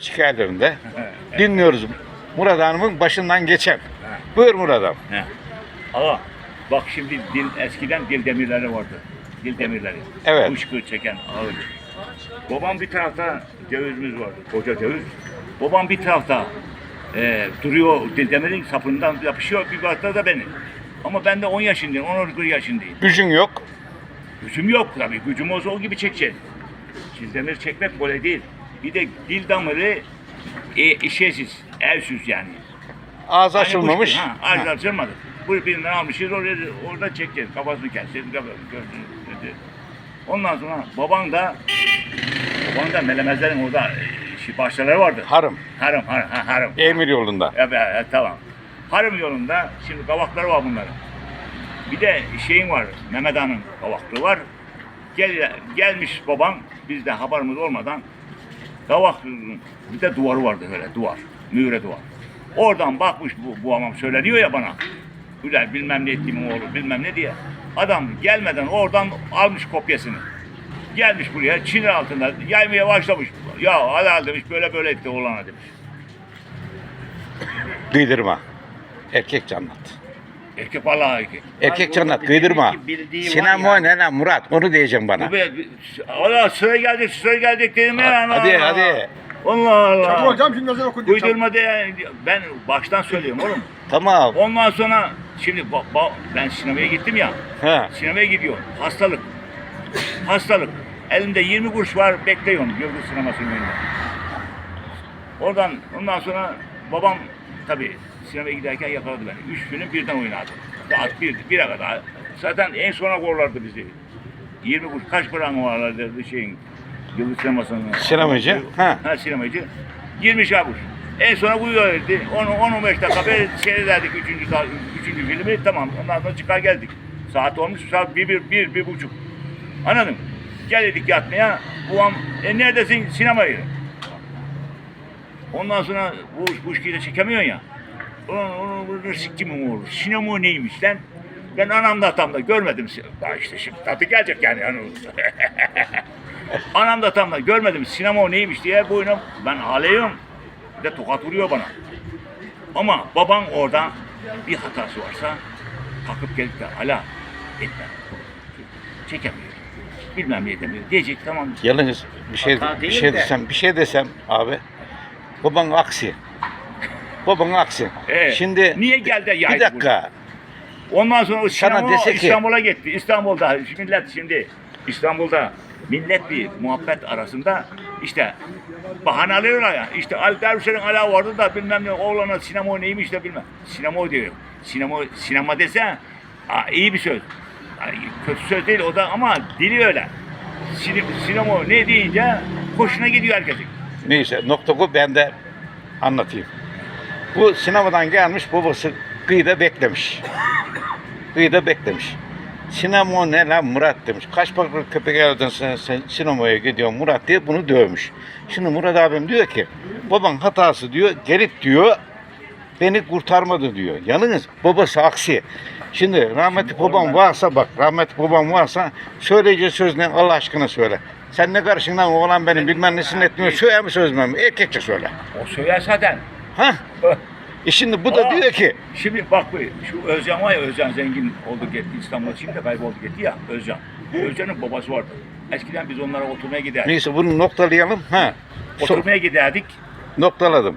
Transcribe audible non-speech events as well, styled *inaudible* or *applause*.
hikayelerinde *laughs* dinliyoruz Murat Hanım'ın başından geçen. Buyur Murat Hanım. He. Ama bak şimdi dil, eskiden dil demirleri vardı. Dil demirleri. Evet. Kuşku çeken ağır. Babam bir tarafta cevizimiz vardı. Koca ceviz. Babam bir tarafta e, duruyor dil demirin sapından yapışıyor. Bir tarafta da benim. Ama ben de 10 yaşındayım, 11 yaşındayım. Gücün yok. Gücüm yok tabii. Gücüm olsa o gibi çekeceğim. Dil demir çekmek kolay değil. Bir de dil damırı e, işesiz, evsiz yani. Ağzı Aynı açılmamış. kuş gibi, Ha, ağzı Ha. açılmadı. Bu birinden almışız oraya, orada çekeceğiz. Kafasını keseceğiz. Kafasını gördünüz. dedi. Ondan sonra baban da baban da melemezlerin orada e, şey, başları vardı. Harım. Harım, harım, ha, harım. Emir yolunda. Evet, evet, tamam. Harım yolunda şimdi kavakları var bunların. Bir de şeyin var, Mehmet Han'ın kavaklığı var. Gel, gelmiş babam, bizde haberimiz olmadan kavak bir de duvarı vardı öyle duvar, mühre duvar. Oradan bakmış bu, bu amam söyleniyor ya bana. Güler bilmem ne ettiğimin oğlu bilmem ne diye. Adam gelmeden oradan almış kopyasını. Gelmiş buraya çinir altında yaymaya başlamış. Ya al demiş böyle böyle etti oğlana demiş. Kıydırma. Erkek cannat. Erkek vallahi erkek. Erkek cannat kıydırma. Sinan o ne lan Murat onu diyeceğim bana. Bu be, Allah sıra gelecek, sıra gelecek dedim ya. Ha- hadi, Allah. hadi. Allah Çabuk Allah. hocam şimdi özel okuyun. Uydurma diye ben baştan söylüyorum oğlum. *laughs* Tamam. Ondan sonra şimdi ba- ba- ben sinemaya gittim ya. Ha. Sinemaya gidiyorum. Hastalık. Hastalık. Elimde 20 kuruş var bekliyorum Yıldız sinemasının önünde. Oradan ondan sonra babam tabii sinemaya giderken yakaladı beni. Üç film birden oynadı. Saat bir, bire kadar. Zaten en sona korlardı bizi. 20 kuruş kaç paran varlar dedi şeyin Yıldız sinemasının. Sinemacı, ha. Ha sinemacı. 20 şabuş. En sona buyuruyordu. 10-15 dakika böyle seyrederdik üçüncü, üçüncü filmi. Tamam ondan sonra çıkar geldik. Saat olmuş saat bir, bir, bir, bir buçuk. Anladın mı? Geldik yatmaya. Babam e neredesin sinemaya? Ondan sonra bu bu işkiyle çekemiyorsun ya. Ulan onu bunu siktimin oğlu. Sinema neymiş lan? Ben anamda atamda görmedim. Daha işte şimdi tadı gelecek yani. Hani. *laughs* Anam da tam da görmedim sinema neymiş diye boyuna ben ağlıyorum. Bir de tokat vuruyor bana. Ama babam orada bir hatası varsa kalkıp gelip de hala etme. Çekemiyor. Bilmem ne edemiyor. Diyecek tamam. Yalnız bir şey Hata bir değil şey de. desem bir şey desem abi. Baban aksi. Baban aksi. Evet. Şimdi Niye geldi yaydı bir dakika. Ondan sonra Sana dese ki- İstanbul'a gitti. İstanbul'da millet şimdi İstanbul'da millet bir muhabbet arasında işte bahane alıyorlar ya. İşte Ali Dervişler'in ala vardı da bilmem ne oğlana sinema neymiş de bilmem. Sinema diyor. Sinema sinema dese aa, iyi bir söz. Kötü söz değil o da ama dili öyle. Sine, sinema ne deyince hoşuna gidiyor herkesin. Neyse nokta bu ben de anlatayım. Bu sinemadan gelmiş babası kıyıda beklemiş. Kıyıda beklemiş. Sinema ne lan Murat demiş. Kaç paralık köpek geldin sen, sen sinemaya gidiyorsun Murat diye bunu dövmüş. Şimdi Murat abim diyor ki baban hatası diyor gelip diyor beni kurtarmadı diyor. Yalnız babası aksi. Şimdi rahmetli babam varsa bak rahmetli babam varsa söyleyeceği söz ne Allah aşkına söyle. Sen ne karışın lan oğlan benim bilmem nesini etmiyor. Söyle mi sözmem mi? Erkekçe söyle. O söyler zaten. Ha? E şimdi bu da Aa, diyor ki Şimdi bak bu şu Özcan var ya Özcan zengin oldu gitti İstanbul'a şimdi de kayboldu gitti ya Özcan. Özcan'ın babası vardı. Eskiden biz onlara oturmaya giderdik. neyse bunu noktalayalım. Ha. Oturmaya giderdik. noktaladım.